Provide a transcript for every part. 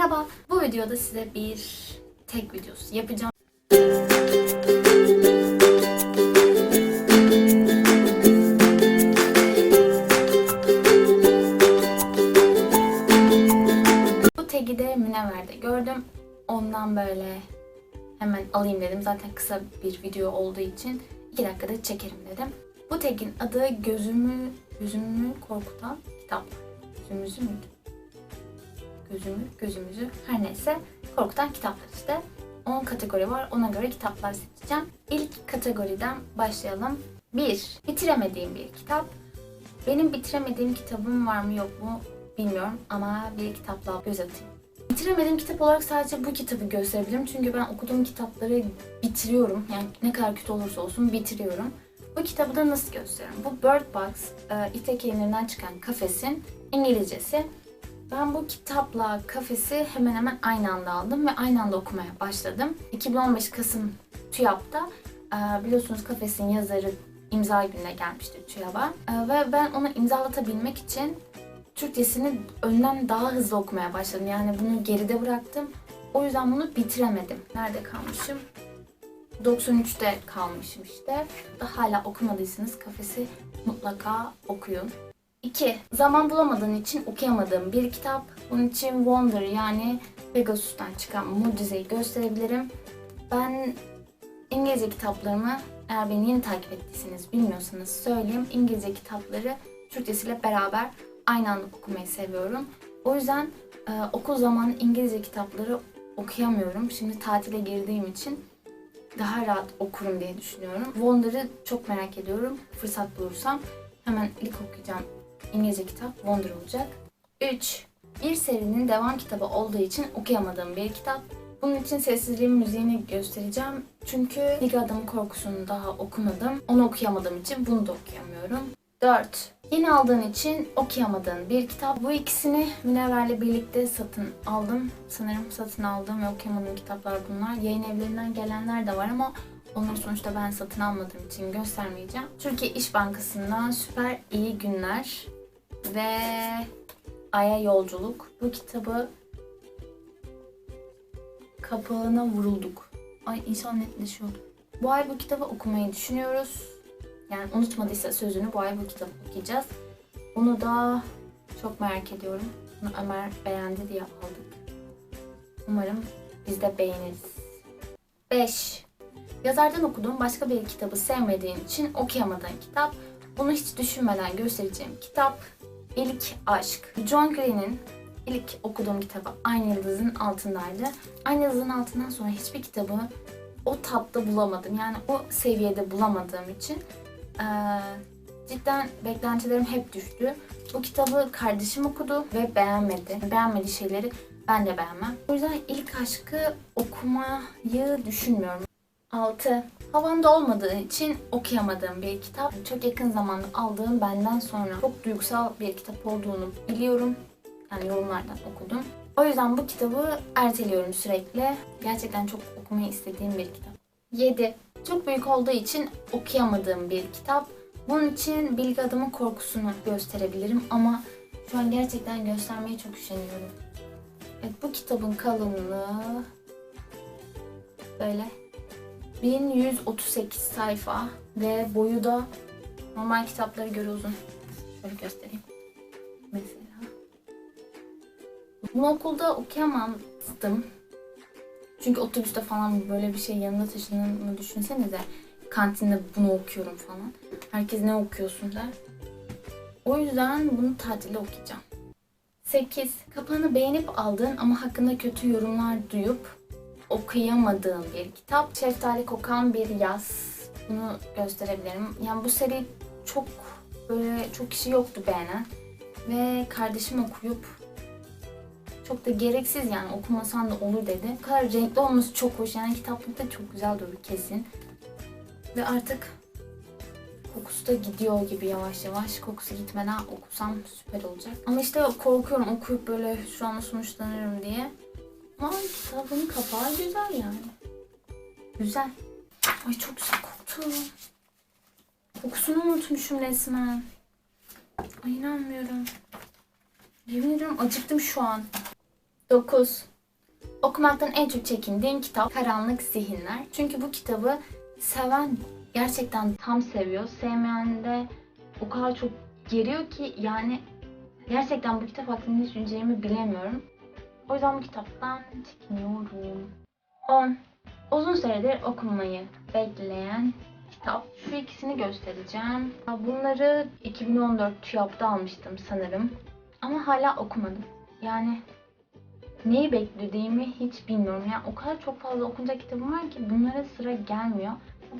Merhaba, bu videoda size bir tek videosu yapacağım. Bu tagi de Münevver'de gördüm. Ondan böyle hemen alayım dedim. Zaten kısa bir video olduğu için 2 dakikada çekerim dedim. Bu tagin adı gözümü gözümü korkutan kitap. Gözümüzü müydü? Gözümü, gözümüzü her neyse korkutan kitaplar işte. 10 kategori var. Ona göre kitaplar seçeceğim. İlk kategoriden başlayalım. 1. Bitiremediğim bir kitap. Benim bitiremediğim kitabım var mı yok mu bilmiyorum ama bir kitapla göz atayım. Bitiremediğim kitap olarak sadece bu kitabı gösterebilirim. Çünkü ben okuduğum kitapları bitiriyorum. Yani ne kadar kötü olursa olsun bitiriyorum. Bu kitabı da nasıl gösteririm? Bu Bird Box, e, İtek yayınlarından çıkan Kafes'in İngilizcesi. Ben bu kitapla Kafes'i hemen hemen aynı anda aldım ve aynı anda okumaya başladım. 2015 Kasım TÜYAP'ta e, biliyorsunuz Kafes'in yazarı imza gününe gelmişti TÜYAP'a. E, ve ben onu imzalatabilmek için Türkçesini önden daha hızlı okumaya başladım. Yani bunu geride bıraktım. O yüzden bunu bitiremedim. Nerede kalmışım? 93'te kalmışım işte. Da hala okumadıysanız kafesi mutlaka okuyun. 2. Zaman bulamadığın için okuyamadığım bir kitap. Bunun için Wonder yani Pegasus'tan çıkan mucizeyi gösterebilirim. Ben İngilizce kitaplarımı eğer beni yeni takip ettiyseniz bilmiyorsanız söyleyeyim. İngilizce kitapları Türkçesiyle beraber aynı anda okumayı seviyorum. O yüzden e, okul zamanı İngilizce kitapları okuyamıyorum. Şimdi tatile girdiğim için daha rahat okurum diye düşünüyorum. Wonder'ı çok merak ediyorum. Fırsat bulursam hemen ilk okuyacağım İngilizce kitap Wonder olacak. 3. Bir serinin devam kitabı olduğu için okuyamadığım bir kitap. Bunun için sessizliğin müziğini göstereceğim. Çünkü Lig Adamı Korkusu'nu daha okumadım. Onu okuyamadığım için bunu da okuyamıyorum. 4. Yeni aldığın için okuyamadığın bir kitap. Bu ikisini Münevver'le birlikte satın aldım. Sanırım satın aldığım ve okuyamadığım kitaplar bunlar. Yayın evlerinden gelenler de var ama onları sonuçta ben satın almadığım için göstermeyeceğim. Türkiye İş Bankası'ndan süper iyi günler ve Ay'a yolculuk. Bu kitabı kapağına vurulduk. Ay inşallah netleşiyor. Bu ay bu kitabı okumayı düşünüyoruz. Yani unutmadıysa sözünü bu ay bu kitabı okuyacağız. Bunu da çok merak ediyorum. Bunu Ömer beğendi diye aldık. Umarım biz de beğeniriz. 5. Yazardan okuduğum başka bir kitabı sevmediğin için okuyamadığın kitap. Bunu hiç düşünmeden göstereceğim kitap İlk Aşk. John Green'in ilk okuduğum kitabı Aynı Yıldızın Altındaydı. Aynı Yıldızın Altından sonra hiçbir kitabı o tatta bulamadım. Yani o seviyede bulamadığım için ee, cidden beklentilerim hep düştü. Bu kitabı kardeşim okudu ve beğenmedi. Beğenmediği şeyleri ben de beğenmem. O yüzden ilk aşkı okumayı düşünmüyorum. 6. Havamda olmadığı için okuyamadığım bir kitap. Çok yakın zamanda aldığım benden sonra çok duygusal bir kitap olduğunu biliyorum. Yani yorumlardan okudum. O yüzden bu kitabı erteliyorum sürekli. Gerçekten çok okumayı istediğim bir kitap. 7. Çok büyük olduğu için okuyamadığım bir kitap. Bunun için Bilgi Adamın Korkusunu gösterebilirim ama şu an gerçekten göstermeye çok üşeniyorum. Evet bu kitabın kalınlığı böyle 1138 sayfa ve boyu da normal kitaplara göre uzun. Şöyle göstereyim. Mesela. Bunu okulda okuyamazdım. Çünkü otobüste falan böyle bir şey yanında taşındığını düşünsenize. Kantinde bunu okuyorum falan. Herkes ne okuyorsun der. O yüzden bunu tatilde okuyacağım. 8. Kapağını beğenip aldığın ama hakkında kötü yorumlar duyup okuyamadığım bir kitap. Şeftali kokan bir yaz. Bunu gösterebilirim. Yani bu seri çok böyle çok kişi yoktu beğenen. Ve kardeşim okuyup çok da gereksiz yani okumasan da olur dedi. Bu kadar renkli olması çok hoş. Yani kitaplıkta çok güzel durur kesin. Ve artık kokusu da gidiyor gibi yavaş yavaş. Kokusu gitmeden okusam süper olacak. Ama işte korkuyorum okuyup böyle şu an sonuçlanırım diye. Ama kitabın kapağı güzel yani. Güzel. Ay çok güzel koktu. Kokusunu unutmuşum resmen. Ay inanmıyorum. Yemin ediyorum acıktım şu an. 9. Okumaktan en çok çekindiğim kitap Karanlık Zihinler. Çünkü bu kitabı seven gerçekten tam seviyor. Sevmeyen de o kadar çok geriyor ki yani gerçekten bu kitap hakkında ne düşüneceğimi bilemiyorum. O yüzden bu kitaptan çekiniyorum. 10. Uzun süredir okumayı bekleyen kitap. Şu ikisini göstereceğim. Bunları 2014 TÜYAP'ta almıştım sanırım. Ama hala okumadım. Yani neyi beklediğimi hiç bilmiyorum. Yani o kadar çok fazla okunacak kitabım var ki bunlara sıra gelmiyor.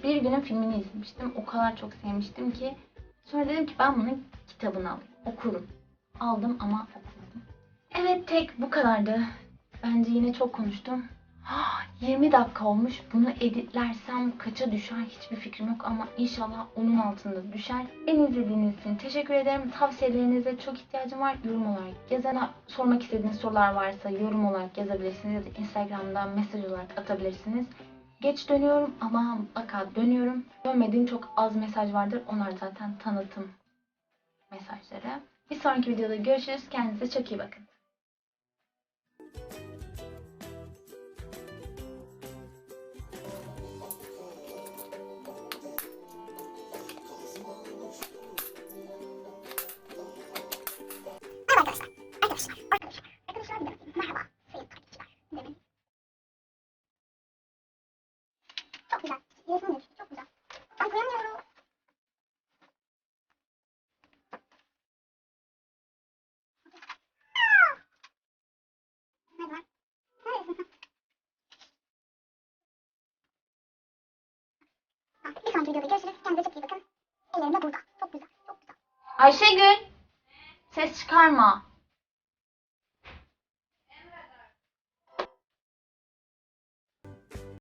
Bir günün filmini izlemiştim. O kadar çok sevmiştim ki sonra dedim ki ben bunun kitabını alayım. Okurum. Aldım ama okumadım. Evet tek bu kadardı. Bence yine çok konuştum. Ah, 20 dakika olmuş. Bunu editlersem kaça düşer hiçbir fikrim yok ama inşallah onun altında düşer. Beni izlediğiniz için teşekkür ederim. Tavsiyelerinize çok ihtiyacım var. Yorum olarak yazana sormak istediğiniz sorular varsa yorum olarak yazabilirsiniz ya da Instagram'dan mesaj olarak atabilirsiniz. Geç dönüyorum ama mutlaka dönüyorum. Dönmediğim çok az mesaj vardır. Onlar zaten tanıtım mesajları. Bir sonraki videoda görüşürüz. Kendinize çok iyi bakın. Sonraki videoda görüşürüz. Kendinize çok iyi bakın. Ellerim de burada. Çok güzel. Çok güzel. Ayşegül! Ses çıkarma.